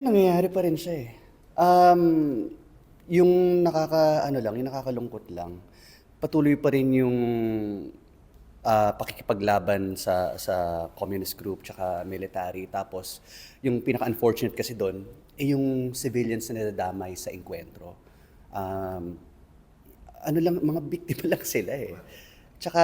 Nangyayari pa rin siya eh. Um, yung nakaka, ano lang, yung nakakalungkot lang, patuloy pa rin yung ah, pakikipaglaban sa sa communist group tsaka military. Tapos, yung pinaka-unfortunate kasi doon, eh yung civilians na nadadamay sa enkwentro. Um, ano lang, mga biktima lang sila eh. Tsaka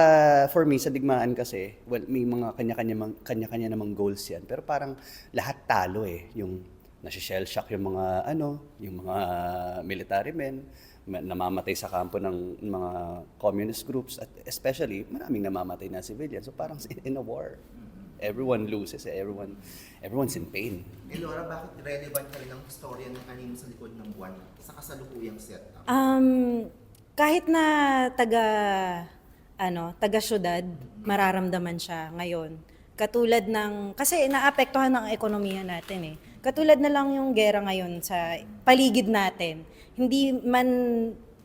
for me, sa digmaan kasi, well, may mga kanya-kanya, kanya-kanya namang goals yan. Pero parang lahat talo eh. Yung nasi-shell shock yung mga ano, yung mga military men, ma- namamatay sa kampo ng mga communist groups at especially maraming namamatay na civilians. So parang in, in a war, everyone loses, everyone everyone's in pain. Eh Laura, bakit relevant ka rin ang storya ng anime sa likod ng buwan sa kasalukuyang setup? Um, kahit na taga ano, taga syudad, mararamdaman siya ngayon. Katulad ng kasi naapektuhan ng ekonomiya natin eh. Katulad na lang yung gera ngayon sa paligid natin. Hindi man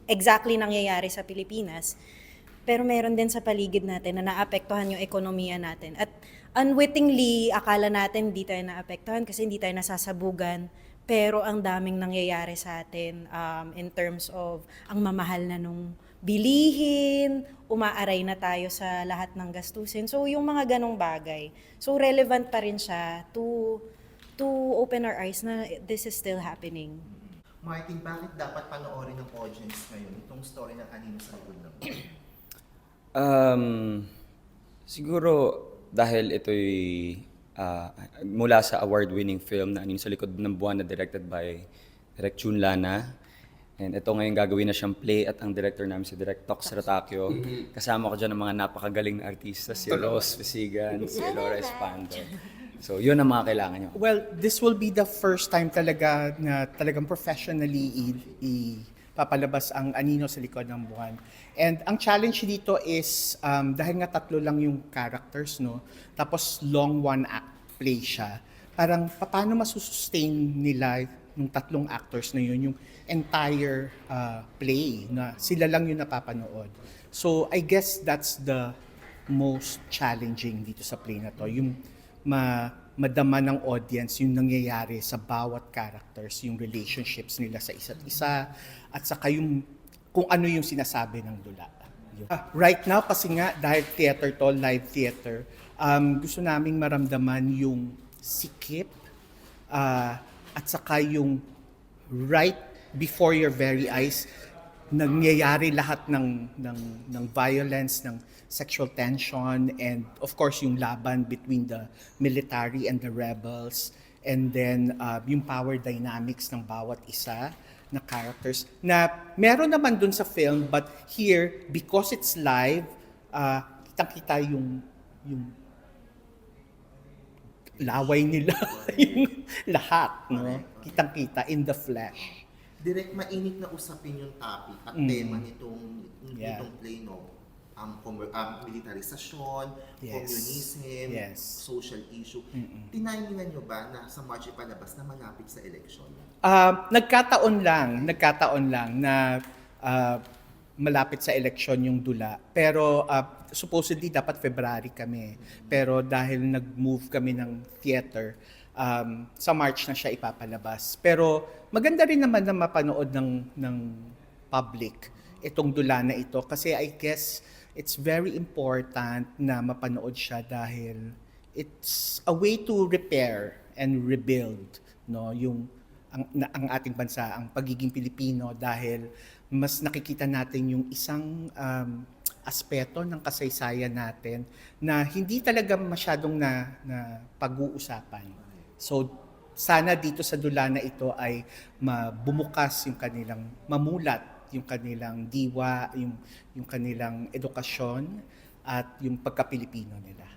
exactly nangyayari sa Pilipinas, pero meron din sa paligid natin na naapektuhan yung ekonomiya natin. At unwittingly, akala natin hindi tayo naapektuhan kasi hindi tayo nasasabugan. Pero ang daming nangyayari sa atin um, in terms of ang mamahal na nung bilihin, umaaray na tayo sa lahat ng gastusin. So yung mga ganong bagay. So relevant pa rin siya to to open our eyes na this is still happening. Martin, bakit dapat panoorin ng audience ngayon itong story ng anime sa likod ng buwan? Um, siguro dahil ito'y ah, mula sa award-winning film na Anin sa Likod ng Buwan na directed by Direk Chun Lana. And ito ngayon gagawin na siyang play at ang director namin si Direk Tox Ratacchio. Kasama ko dyan ng mga napakagaling na artista, si Rose Fisigan, si Laura Espando. So yun ang mga kailangan nyo. Well, this will be the first time talaga na talagang professionally i- ipapalabas ang anino sa likod ng buwan. And ang challenge dito is, um, dahil nga tatlo lang yung characters, no? Tapos long one act play siya. Parang paano masusustain nila yung tatlong actors na yun, yung entire uh, play na sila lang yung napapanood. So I guess that's the most challenging dito sa play na to. Yung ma madama ng audience yung nangyayari sa bawat characters, yung relationships nila sa isa't isa, at saka yung kung ano yung sinasabi ng dula. Yun. Ah, right now, kasi nga, dahil theater to, live theater, um, gusto naming maramdaman yung sikip ah, at saka yung right before your very eyes, nangyayari lahat ng, ng, ng violence, ng sexual tension, and of course yung laban between the military and the rebels, and then uh, yung power dynamics ng bawat isa na characters na meron naman dun sa film, but here, because it's live, uh, kitang-kita yung, yung laway nila, yung lahat, no? Kitang-kita in the flesh. Direct mainit na usapin yung topic at Mm. tema nitong, Yeah. nitong play, no? Um, com- um, militarisasyon, Yes. communism, Yes. social issue. Mm-mm. Tinimingan nyo ba na sa March ipalabas na malapit sa eleksyon? Ah, nagkataon lang, nagkataon lang na ah, malapit sa eleksyon yung dula. Pero ah, supposedly dapat February kami. Pero dahil nag-move kami ng theater, um, sa March na siya ipapalabas. Pero maganda rin naman na mapanood ng, ng public itong dula na ito. Kasi I guess it's very important na mapanood siya dahil it's a way to repair and rebuild no yung ang, na, ang ating bansa ang pagiging Pilipino dahil mas nakikita natin yung isang um, aspeto ng kasaysayan natin na hindi talaga masyadong na, na pag-uusapan. So sana dito sa dula na ito ay mabumukas yung kanilang mamulat yung kanilang diwa, yung yung kanilang edukasyon at yung pagka-Pilipino nila.